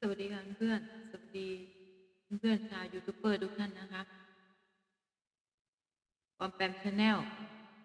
สวัสดีค่ะเพื่อน สวัสดีเพื่อนชาวยูทูบเบอร์ทุกท่านนะคะปอมแปมชาแนล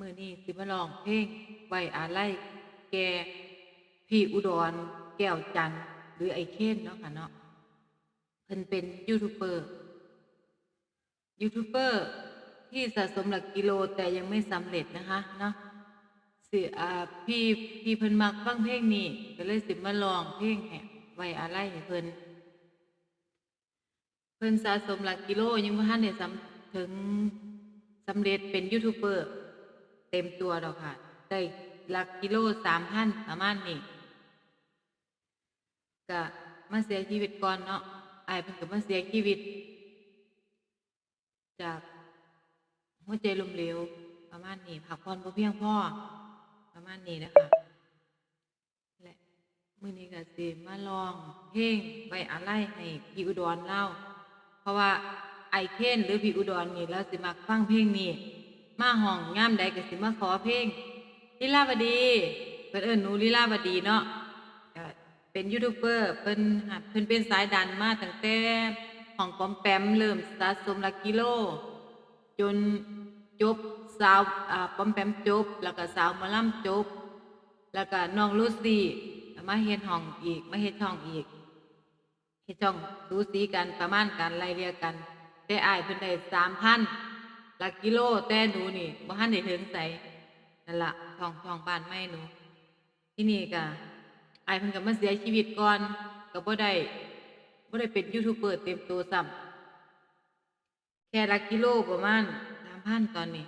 มือนี้สิมาลองเพลงไวอาไล่แก พี่อุดร แก้วจันหรือไอเคนเนาะค่ะเนาะเพิ่นเป็นยูทูบเบอร์ยูทูบเบอร์ที่สะสมหลักกิโลแต่ยังไม่สำเร็จนะคะเนาะสิอ่าพี่พี่เพิ่นมักฟังเพลงนี้ก็เลยสิมาลองเพลงแห ไว้อาไล่ให้เพิ่นเพิ่นสะสมหลักกิโลยังบ่ทันได้สำถึงสำเร็จเป็นยูทูบเบอร์ เต็มตัวดอกค่ะ ได้หลักกิโลสามพันประมาณนี้ก็มาเสียชีวิตก่อนเนาะอายเพิ่นก็มาเสียชีวิต จากหัวใจล้มเหลวประมาณนี้พักผ่อนบ่เพียงพ่อประมาณนี้นะคะ มื้อนี้ก็สิมาลองเพลงไว้อาลัยให้พี่อุดรเล่า เพราะว่าไอเคนหรือพี่อุดรนี่แล้วสิมักฟังเพลงนี้ มาห้องย่ามใดก็สิมาขอเพลงลีลาวดีเพิ่นเอิ้นหนูลีลาวดีเนาะก็เป็นยูทูบเบอร์เพิ่นหัดเพิ่นเป็นสายดันมาตั้งแต่ห้องปอมแปมเริ่มสะสมหลักกิโล จนจบสาวอ่าปอมแปมจบ แล้วก็สาวมอลำจบ แล้วก็น้องลูซี่ มาเฮ็ดห้องอีก มาเฮ็ดช่องอีกเฮ็ดช่องสูสีกันประมาณกันไล่เรียกกัน แต่อายเพิ่นได้สามพันหลักกิโลแต่หนูนี่บ่ทันได้ถึงใสนั่นล่ะช่องช่องบ้านไม่หนู ที่นี่ก็อายเพิ่นก็มาเสียชีวิตก่อนก็บ่ได้บ่ได้เป็นยูทูบเบอร์เต็มตัวซ้ำแค่หลักกิโลประมาณ3,000ตอนนี้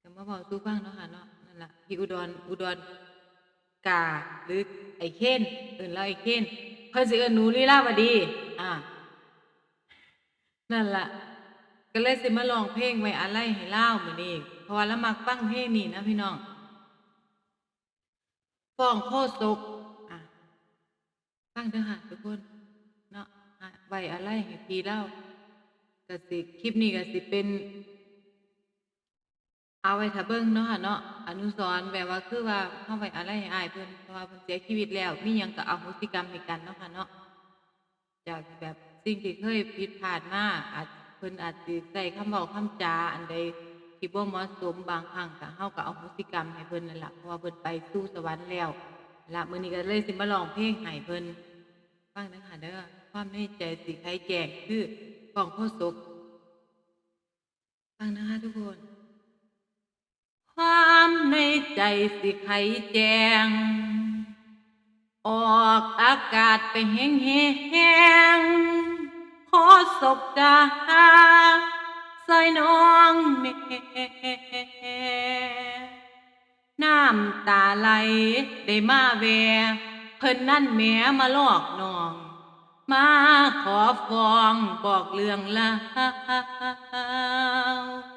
ก็มาบอกสู่ฟังเนาะค่ะเนาะนั่นล่ะพี่อุดรอุดร กาหรือไอเคนเอิ้นแล้วไอเคนเพิ่นสิเอิ้นหนูลีลาวดี อ่า นั่นละก็เลยสิมาลองเพลงไว้อาลัยให้เล่าวมื้อนี้เพราะว่าเรามักฟังเพลงนี้นะพี่น้องฟ้องโคศกอะฟังเด้อค่ะทุกคน เนาะไว้อาลัยให้พี่เล่าก็สิคลิปนี้ก็สิเป็น เอาไว้ถ้าเบิ่งเนาะค่ะเนาะอนุสรณ์แบบว่าคือว่าเฮาไว้อะไรให้อ้ายเพิ่นเพราะว่าเพิ่นเสียชีวิตแล้ว มีหยังก็อโหสิกรรมให้กันเนาะค่ะเนาะจากแบบสิ่งที่เคยผิดพลาดมาอาจเพิ่นอาจสิใส่คำเว้าคำจาอันใดที่บ่เหมาะสมบางครั้งก็เฮาก็อโหสิกรรมให้เพิ่นนั่นล่ะเพราะว่าเพิ่นไปสู่สวรรค์แล้วละมื้อนี้ก็เลยสิมาร้องเพลงให้เพิ่นฟังเด้อค่ะเด้อความในใจสิใครแจ้งคือของโคศกฟังนะคะทุกคน ความในใจสิไขแจง ออกอากาศไปแห้งแห้งขอศพดาใส่น้องแน่น้ำตาไหลได้มาแว เพิ่นนั่นแม้มาลอกน้อง มาขอฟ้องบอกเรื่องราว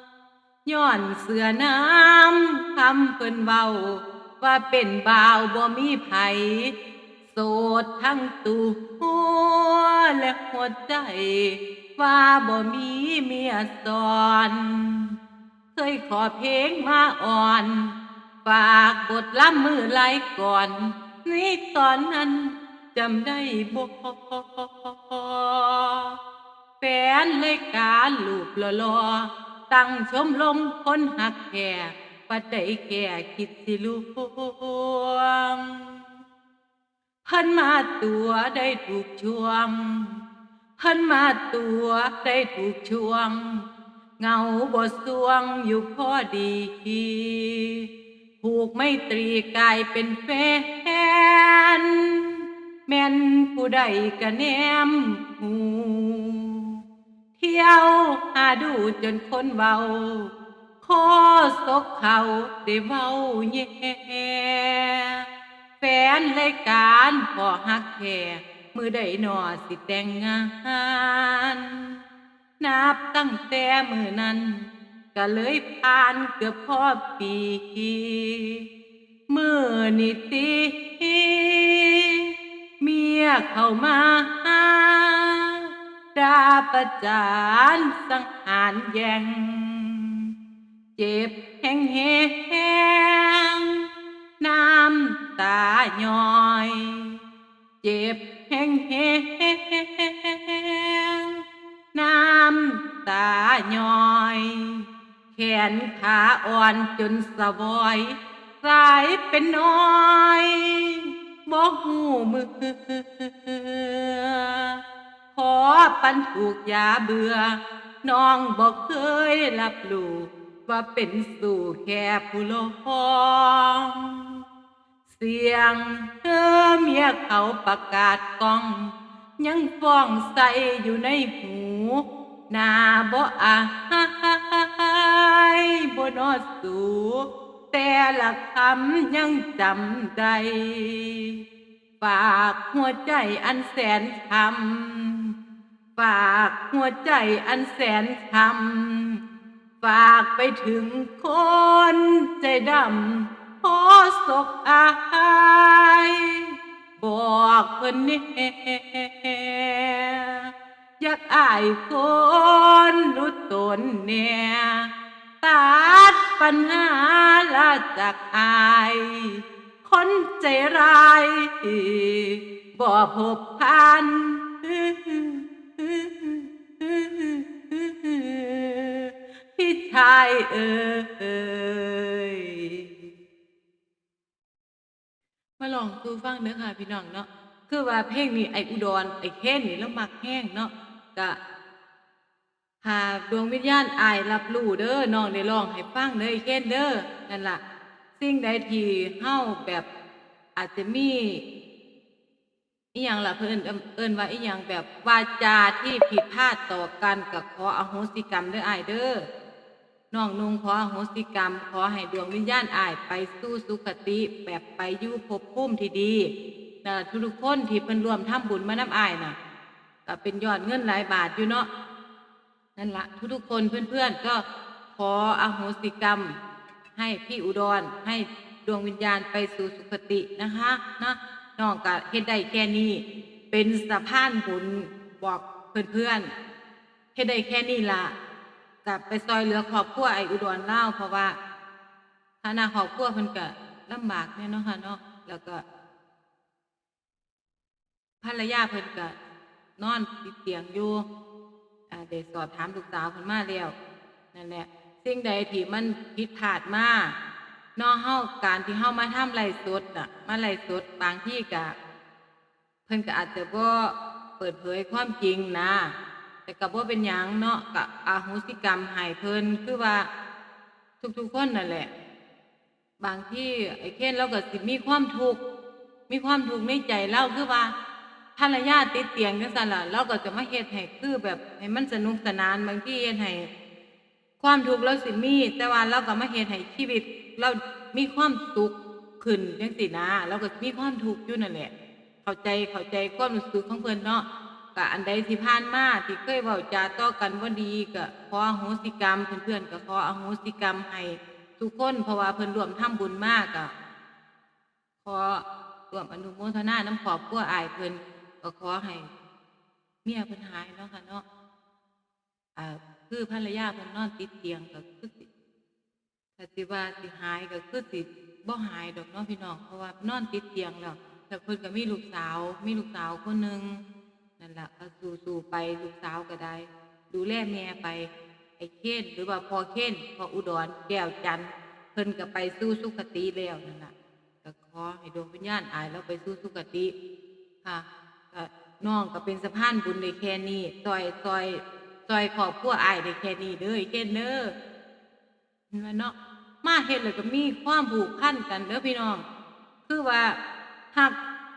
ย้อนเสือน้ำคำเพิ่นเว้า ว่าเป็นบ่าวบ่มีไผโสดทั้งตัวและหัวใจ ว่าบ่มีเมียสอน เคยขอเพลงมาอ่อน ฝากบทล้ำมือไหลก่อนในตอนนั้นจำได้บ่แฟนเลยการลูบหล่อๆ ตั้งชมลมคนหักแค่ปัดได้แค่คิดสิลวงเพิ่นมาตัวได้ถูกช่วงเพิ่นมาตัวได้ถูกช่วง เงาบ่สวงอยู่พอดีผูกไม่ตรีกลายเป็นแฟน แม่นผู้ใดกะแนมหู ที่ยวหาดูจนคนเบาโคศกเขาได้เว้าแย่แฟนรายการพอหักแค่มือใดหนอสิแต่งงาน นับตั้งแต่มือนั้น ก็เลยผ่านเกือบพอปีมือนิติเมียเข้ามาาดาประจานสังหารแยง เจ็บแห้งแห้งน้ำตาย้อย เจ็บแห้งแห้งน้ำตาย้อย แขนขาอ่อนจนสะบอยสายเป็นน้อยบ่หูมือ ขอปันถูกยาเบื่อน้องบอกเคยรับรู้ว่าเป็นสู่แค่ผู้ลองเสียงเธอเมียเขาประกาศกล้อง ยังฟ้องใส่อยู่ในหูหน้าบ่อายบ่นอสูแต่ละคำยังจำได้ฝากหัวใจอันแสนช้ำ ฝากหัวใจอันแสนช้ำฝากไปถึงคนใจดำขอศกอายบอกเพิ่นแน่อยากอายคนรู้ตนแน่ตัดปัญหาละจากอาย คนใจร้ายบ่พบพัน พี่ชายเอ่ยมาลองดูฟังเด้อค่ะพี่น้องเนาะคือว่าเพลงนี้ไออุดรไอเคนนี่แล้วมักแห้งเนาะก็หาดวงวิญญาณอายรับรู้เด้อน้องได้ร้องให้ฟังเด้อไอเคนเด้อนั่นล่ะสิ่งใดที่เฮาแบบอาจจะมี อีหยังล่ะเพิ่นเอิ้นเอิ้นว่าอีหยังแบบวาจาที่ผิดพลาดต่อกันก็ขออโหสิกรรมเด้ออ้ายเด้อน้องนุ่งขออโหสิกรรม ขอให้ดวงวิญญาณอ้ายไปสู่สุคติแบบไปอยู่ภพภูมิที่ดีนะทุกๆคนที่เพิ่นร่วมทำบุญมานํอ้ายน่ะก็เป็นยอดเงินหลายบาทอยู่เนาะนั่นละทุกๆคนเพื่อนๆก็ขออโหสิกรรม ให้พี่อุดรให้ดวงวิญญาณไปสู่สุคตินะคะนะ น้องก็เฮ็ดได้แค่นี้ เป็นสะพานบุญบอกเพื่อนๆเฮ็ดได้แค่นี้ล่ะกลับไปซอยเหลือครอบครัวไอ้อุดรเล่าวเพราะว่าฐานะครอบครัวเพิ่นก็ลำบากแน่เนาะค่ะเนาะแล้วก็ภรรยาเพิ่นก็นอนติดเตียงอยู่อ่าได้สอบถามลูกสาวเพิ่นมาแล้วนั่นแหละสิ่งใดที่มันผิดพลาดมาเนอเฮาการที่เฮามาทำไร่สดน่ะ มาไร่สดบางที่ก็เพิ่นก็อาจจะบ่เปิดเผยความจริงนะ แต่ก็บ่เป็นหยังเนาะก็อาโหสิกรรมให้เพิ่นคือว่าทุกๆคนนั่นแหละ บางที่ไอ้เคนเราก็สิมีความทุกข์มีความทุกข์ในใจเราคือว่าภรรยาติดเตียงจังซั่นล่ะเราก็จะมาเฮ็ดให้คือแบบให้มันสนุกสนานบางที่เฮ็ดให้ ความทุกข์เราสิมี แต่ว่าเราก็มาเฮ็ดให้ชีวิต เรามีความสุขขึ้นจังซี่นะเราก็มีความทุกข์อยู่นั่นแหละ เข้าใจเข้าใจความรู้สึกของเพิ่นเนาะก็อันใดที่ผ่านมาที่เคยเว้าจาต่อกันบ่ดีก็ขออโหสิกรรมเพื่อนๆก็ขออโหสิกรรมให้ทุกคนเพราะว่าเพิ่นร่วมทำบุญมากก็ขอร่วมอนุโมทนาน้ำขอบครัวอายเพิ่นก็ขอให้เมียเพิ่นหายเนาะค่ะเนาะอ่า คือภรรยาเพิ่นนอนติดเตียงก็คือสิถ้าสิว่าสิหายก็คือสิบ่หายดอกเนาะพี่น้องเพราะว่านอนติดเตียงแล้วแต่เพิ่นก็มีลูกสาว มีลูกสาวคนหนึ่งนั่นแหละก็สู้ๆไปลูกสาวก็ได้ ดูแลแม่ไปไอ้เคนหรือว่าพอเคนพออุดรแก้วจันเพิ่นก็ไปสู่สุคติแล้วนั่นแหละก็ขอให้ดวงวิญญาณอายแล้วไปสู่สุคติค่ะก็น้องก็เป็นสะพานบุญได้แค่นี้ซอยซอย ซอยครอบครัวอายได้แค่นี้เด้อเคนเด้อเห็นไหมเนาะมาเฮ็ดแล้วก็มีความผูกพันกันเด้อพี่น้อง คือว่าหัก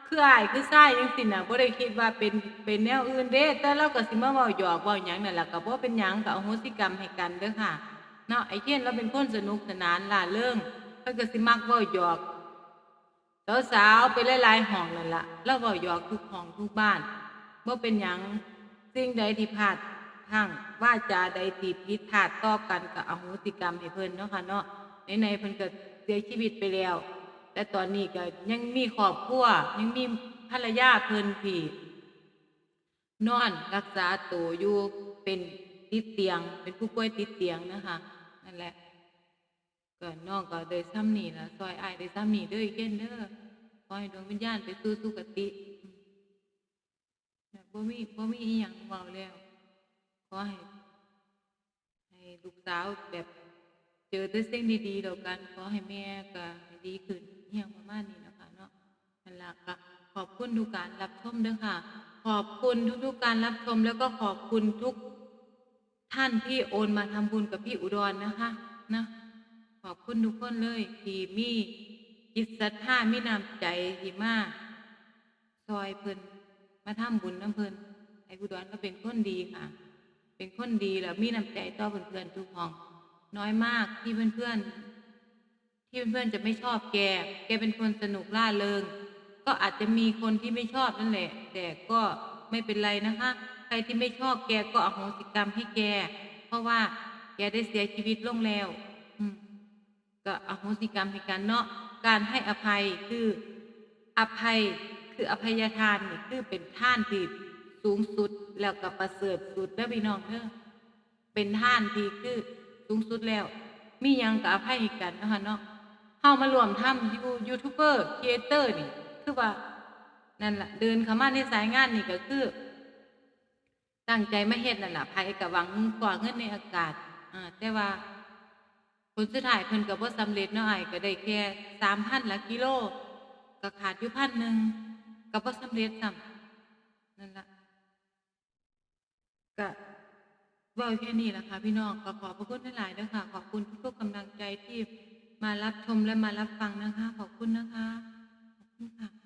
คืออายคือซ้จังซี่น่ะบ่ได้คิดว่าเป็นเป็นแนวอื่นเด้แต่เราก็สิมาเว้าหยอกเว้าหยังนั่นล่ะก็บ่เป็นหยังก็อโหสิกรรมให้กันเด้อค่ะเนาะไอ้เคนเราเป็นคนสนุกสนานล่าเริงเพิ่นก็สิมักเว้าหยอกสาวๆไปหลายๆห้องนั่นล่ะเราเว้าหยอกทุกห้องทุกบ้านบ่เป็นหยังสิ่งใดที่พลาด ทางวาจาใดที่ผิดพลาดต่อกันก็อโหสิกรรมให้เพิ่นเนาะค่ะเนาะในๆเพิ่นก็เสียชีวิตไปแล้ว แต่ตอนนี้ก็ยังมีครอบครัวยังมีภรรยาเพิ่นที่นอนรักษาตัวอยู่เป็นติดเตียง เป็นผู้ป่วยติดเตียงนะคะนั่นแหละก็น้องก็ได้ซ้ำหนี่ละซอยอายได้ซ้ำหนีเด้ออีกเก้นเด้อขอให้ดวงวิญญาณไปสู่สุคติบ่มีบ่มีอีหยังเว้าแล้ว ขอให้ ให้ลูกสาวแบบเจอแต่สิ่งดีๆแล้วกัน ขอให้แม่ก็ให้ดีขึ้นอหย่างประมาณนี้นะคะเนาะนั่นล่ะก็ขอบคุณทุกการรับชมด้อค่ะ ขอบคุณทุกๆการรับชม แล้วก็ขอบคุณทุกท่านที่โอนมาทำบุญกับพี่อุดรนะคะ นะ ขอบคุณทุกคนเลยที่มีจิตศรัทธามีน้ำใจที่มาซอยเพิ่นมาทำบุญน้ำเพิ่นไอ้อุดรก็เป็นคนดีค่ะ เป็นคนดีแล้วมีน้ำใจต่อเพื่อนๆทุกห้อง น้อยมากที่เพื่อนๆที่เพื่อนๆจะไม่ชอบแก แกเป็นคนสนุกล่าเริง ก็อาจจะมีคนที่ไม่ชอบนั่นแหละ แต่ก็ไม่เป็นไรนะคะ ใครที่ไม่ชอบแกก็อโหสิกรรมให้แก เพราะว่าแกได้เสียชีวิตลงแล้วก็อโหสิกรรมให้กันเนาะ การให้อภัยคืออภัยคืออภัยทานนี่คือเป็นท่านที่ สูงสุดแล้วก็ประเสริฐสุดเด้อพี่น้องเด้อเป็นท่านที่คือสูงสุดแล้ว มียังก็อภัยให้กันนะคะเนาะเฮามารวมทำยูยูทูบเบอร์ครีเอเตอร์นี่คือว่านั่นล่ะเดินเข้ามาในสายงานนี่ก็คือ ตั้งใจไมาเฮ็ดนั่นล่ะไผก็หวังกว่าเงินในอากาศอ่าแต่ว่าผลสุดท้ายเพิ่นก็บ่สำเร็จเนาะอ้ก็ได้แค่3,000ละกิโลก็ขาดอยู่พันหนึ่งก็บ่สำเร็จซ้ำนั่นล่ะ ก็เว่าแค่นี้แหละค่ะพี่น้องก็ขอบพระคุณหลายๆเด้อค่ะขอบคุณทุกๆกำลังใจที่มารับชมและมารับฟังนะคะ ขอบคุณนะคะขอบคุณค่ะ